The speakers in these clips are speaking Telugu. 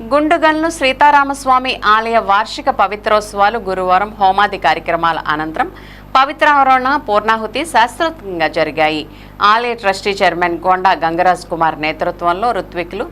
గుండుగల్ను సీతారామస్వామి ఆలయ వార్షిక పవిత్రోత్సవాలు గురువారం హోమాది కార్యక్రమాల అనంతరం పవిత్రావరణ పూర్ణాహుతి శాస్త్రోక్తంగా జరిగాయి. ఆలయ ట్రస్టీ చైర్మన్ గోండా గంగరాజ్ కుమార్ నేతృత్వంలో ఋత్విక్లు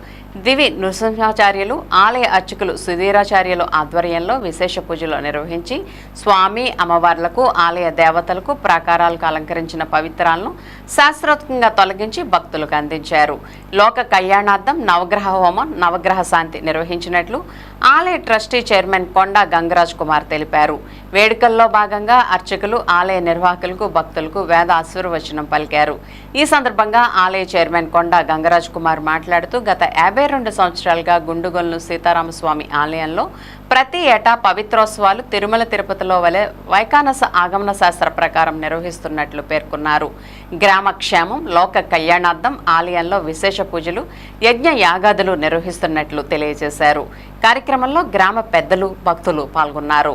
దివి నృసింహాచార్యులు ఆలయ అర్చకులు సుధీరాచార్యులు ఆధ్వర్యంలో విశేష పూజలు నిర్వహించి స్వామి అమ్మవార్లకు ఆలయ దేవతలకు ప్రాకారాలకు అలంకరించిన పవిత్రాలను శాస్త్రోక్తంగా తొలగించి భక్తులకు అందించారు. లోక కళ్యాణార్థం నవగ్రహ హోమం నవగ్రహ శాంతి నిర్వహించినట్లు ఆలయ ట్రస్టీ చైర్మన్ కొండా గంగరాజ్ కుమార్ తెలిపారు. వేడుకల్లో భాగంగా అర్చకులు ఆలయ నిర్వాహకులకు భక్తులకు వేద ఆశీర్వచనం పలికారు. ఈ సందర్భంగా ఆలయ చైర్మన్ కొండ గంగరాజ్ కుమార్ మాట్లాడుతూ గత యాభై రెండు సంవత్సరాలుగా గుండుగొల్లు సీతారామస్వామి ఆలయంలో ప్రతి ఏటా పవిత్రోత్సవాలు తిరుమల తిరుపతిలో వలె వైకానస ఆగమన శాస్త్ర ప్రకారం నిర్వహిస్తున్నట్లు పేర్కొన్నారు. గ్రామ క్షేమం లోక కళ్యాణార్థం ఆలయంలో విశేష పూజలు యజ్ఞ యాగాదులు నిర్వహిస్తున్నట్లు తెలియజేశారు. కార్యక్రమంలో గ్రామ పెద్దలు భక్తులు పాల్గొన్నారు.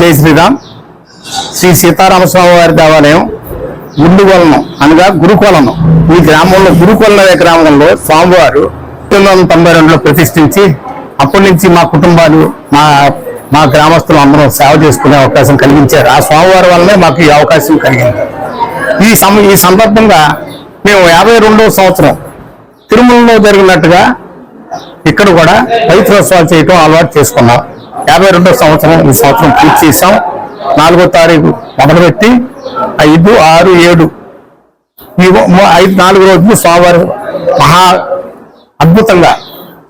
జై శ్రీరామ్. శ్రీ సీతారామస్వామి వారి దేవాలయం గుండుగొలను అనగా గురుకొలను. ఈ గ్రామంలో గురుకొలన గ్రామంలో స్వామివారు పంతొమ్మిది వందల తొంభై రెండులో ప్రతిష్ఠించి అప్పటి నుంచి మా కుటుంబాలు మా మా గ్రామస్తులు అందరం సేవ చేసుకునే అవకాశం కలిగించారు. ఆ స్వామివారి వల్లనే మాకు ఈ అవకాశం కలిగింది. ఈ సం ఈ సందర్భంగా మేము యాభై రెండవ సంవత్సరం తిరుమలలో జరిగినట్టుగా ఇక్కడ కూడా పవిత్రోత్సవాలు చేయటం అలవాటు చేసుకున్నాం. యాభై రెండో సంవత్సరం ఈ సంవత్సరం పూర్తి చేసాం నాలుగో తారీఖు మొదలుపెట్టి ఐదు ఆరు ఏడు ఈ ఐదు నాలుగు రోజులు స్వామివారి మహా అద్భుతంగా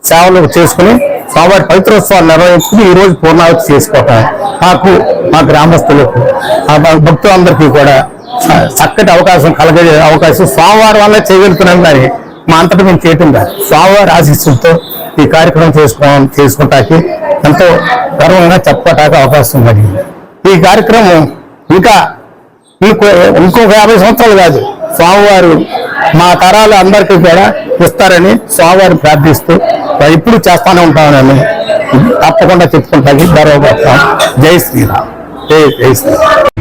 సేవలు చేసుకుని స్వామివారి పవిత్రోత్సవాలు నిర్వహించుకుని ఈ రోజు పూర్ణావతి చేసుకోవటం మాకు మా గ్రామస్తులకు భక్తులందరికీ కూడా చ- చక్కటి అవకాశం కలగజే అవకాశం. స్వామివారి వల్ల చేయగలుగుతున్నాం కానీ మా అంతటి మేము చేయటం కాదు. స్వామివారి ఆశీస్సులతో ఈ కార్యక్రమం చేసుకో చేసుకుంటాకి ఎంతో గర్వంగా చెప్పుకోవటానికి అవకాశం కలిగింది. ఈ కార్యక్రమం ఇంకా ఇంకో ఇంకొక యాభై సంవత్సరాలు కాదు. స్వామివారు మా తరాలు అందరికీ కూడా ఇస్తారని స్వామివారిని ప్రార్థిస్తూ ఇప్పుడు చేస్తానే ఉంటామని తప్పకుండా చెప్పుకుంటాను గర్వపడతాం. జై శ్రీరామ్. జై జై శ్రీరామ్.